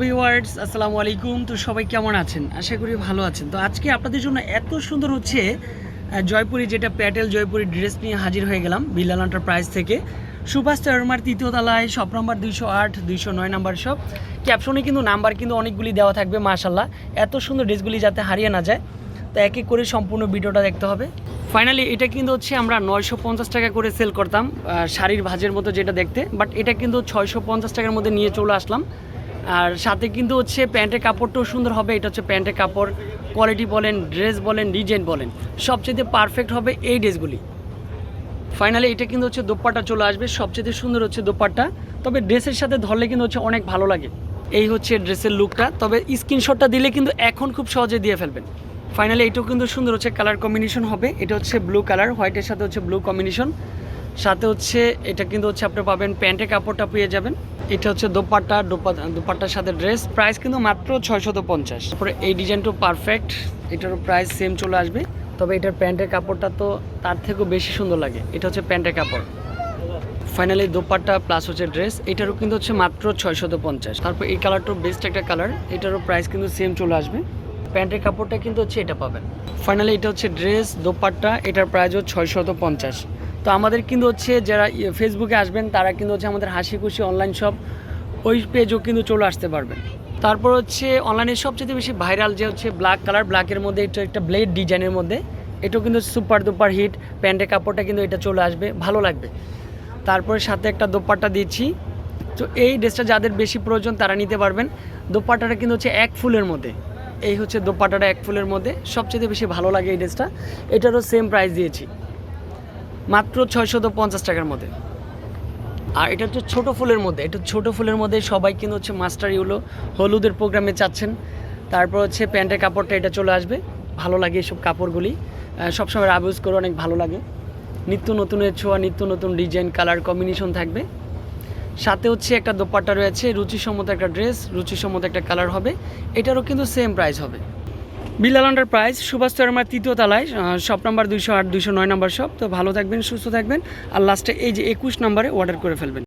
Viewers আসসালামু আলাইকুম তো সবাই কেমন আছেন? আশা করি ভালো আছেন। তো আজকে আপনাদের জন্য এত সুন্দর হচ্ছে জয়পুরি যেটা প্যাটেল জয়পুরি ড্রেস নিয়ে হাজির হয়ে গেলাম, বিল্লাল এন্টারপ্রাইজ থেকে। সুভাষ চারমার তৃতীয় তলায়, শপ নম্বর দুইশো আট, দুইশো নয় নাম্বার শপ ক্যাপশনে কিন্তু নাম্বার কিন্তু অনেকগুলি দেওয়া থাকবে মাশাল্লাহ এত সুন্দর ড্রেসগুলি যাতে হারিয়ে না যায়। তো এক এক করে সম্পূর্ণ ভিডিওটা দেখতে হবে। ফাইনালি এটা কিন্তু হচ্ছে আমরা নয়শো পঞ্চাশ টাকা করে সেল করতাম শাড়ির ভাজের মতো যেটা দেখতে। বাট এটা কিন্তু ছয়শো পঞ্চাশ টাকার মধ্যে নিয়ে চলে আসলাম। আর সাথে কিন্তু হচ্ছে প্যান্টের কাপড়টাও সুন্দর হবে। এটা হচ্ছে প্যান্টের কাপড়। কোয়ালিটি বলেন ড্রেস বলেন ডিজাইন বলেন, সবচেয়ে পারফেক্ট হবে এই ড্রেসগুলি। ফাইনালি এটা কিন্তু হচ্ছে দোপাট্টা চলে আসবে। সবচেয়ে সুন্দর হচ্ছে দোপাট্টা। তবে ড্রেসের সাথে ধরলে কিন্তু হচ্ছে অনেক ভালো লাগে। এই হচ্ছে ড্রেসের লুকটা তবে স্ক্রিনশটটা দিলে কিন্তু এখন খুব সহজে দিয়ে ফেলবেন। ফাইনালি এটাও কিন্তু সুন্দর হচ্ছে কালার কম্বিনেশন হবে। এটা হচ্ছে ব্লু কালার হোয়াইটের সাথে হচ্ছে ব্লু কম্বিনেশন সাথে হচ্ছে, এটা কিন্তু হচ্ছে আপনি পাবেন প্যান্টের কাপড়টা পেয়ে যাবেন। এটা হচ্ছে দোপাট্টা দোপা- দোপাট্টার সাথে ড্রেস প্রাইস কিন্তু মাত্র ছয়শত পঞ্চাশ। তারপরে এই ডিজাইনটাও পারফেক্ট এটারও প্রাইস সেম চলে আসবে। তবে এটার প্যান্টের কাপড়টা তো তার থেকেও বেশি সুন্দর লাগে। এটা হচ্ছে প্যান্টের কাপড়। ফাইনালি দোপাট্টা প্লাস হচ্ছে ড্রেস এটারও কিন্তু হচ্ছে মাত্র ছয়শত পঞ্চাশ। তারপর এই কালারটাও বেস্ট একটা কালার এটারও প্রাইস কিন্তু সেম চলে আসবে। প্যান্টের কাপড়টা কিন্তু হচ্ছে এটা পাবেন। ফাইনালি এটা হচ্ছে ড্রেস দোপাট্টা, এটার প্রাইসও ছয়শত পঞ্চাশ। তো আমাদের কিন্তু হচ্ছে যারা ইয়ে ফেসবুকে আসবেন, তারা কিন্তু হচ্ছে আমাদের হাসি খুশি অনলাইন শপ ওই পেজও কিন্তু চলে আসতে পারবেন। তারপর হচ্ছে অনলাইনে সবচেয়ে বেশি ভাইরাল যে হচ্ছে ব্ল্যাক কালার ব্ল্যাকের মধ্যে এটা একটা ব্লেড ডিজাইনের মধ্যে, এটাও কিন্তু সুপার দুপার হিট প্যান্টের কাপড়টা কিন্তু এটা চলে আসবে, ভালো লাগবে। তারপরে সাথে একটা দোপাট্টা দিচ্ছি। তো এই ড্রেসটা যাদের বেশি প্রয়োজন তারা নিতে পারবেন। দোপাট্টাটা কিন্তু হচ্ছে এক ফুলের মধ্যে, এই হচ্ছে দোপাট্টাটা এক ফুলের মধ্যে সবচেয়ে বেশি ভালো লাগে এই ড্রেসটা। এটারও সেম প্রাইস দিয়েছি। মাত্র ছয়শত পঞ্চাশ টাকার মধ্যে। আর এটা হচ্ছে ছোটো ফুলের মধ্যে। এটা ছোটো ফুলের মধ্যে সবাই কিন্তু হচ্ছে মাস্টার ইউলো, হলুদের প্রোগ্রামে চাচ্ছেন। তারপর হচ্ছে প্যান্টের কাপড়টা এটা চলে আসবে। ভালো লাগে এসব কাপড়গুলি। সবসময় আবুজ করে অনেক ভালো লাগে। নিত্য নতুনের ছোঁয়া, নিত্য নতুন ডিজাইন, কালার কম্বিনেশন থাকবে। সাথে হচ্ছে একটা দোপাট্টা রয়েছে, রুচিসম্মত একটা ড্রেস, রুচিসম্মত একটা কালার হবে। এটারও কিন্তু সেম প্রাইস হবে। বিলাল লন্ডার প্রাইস সুভাষ চরমার তৃতীয় তলায় শপ নাম্বার দুইশো আট, দুইশো নয় নাম্বার শপ। তো ভালো থাকবেন, সুস্থ থাকবেন। আর লাস্টে এই যে একুশ নাম্বারে অর্ডার করে ফেলবেন।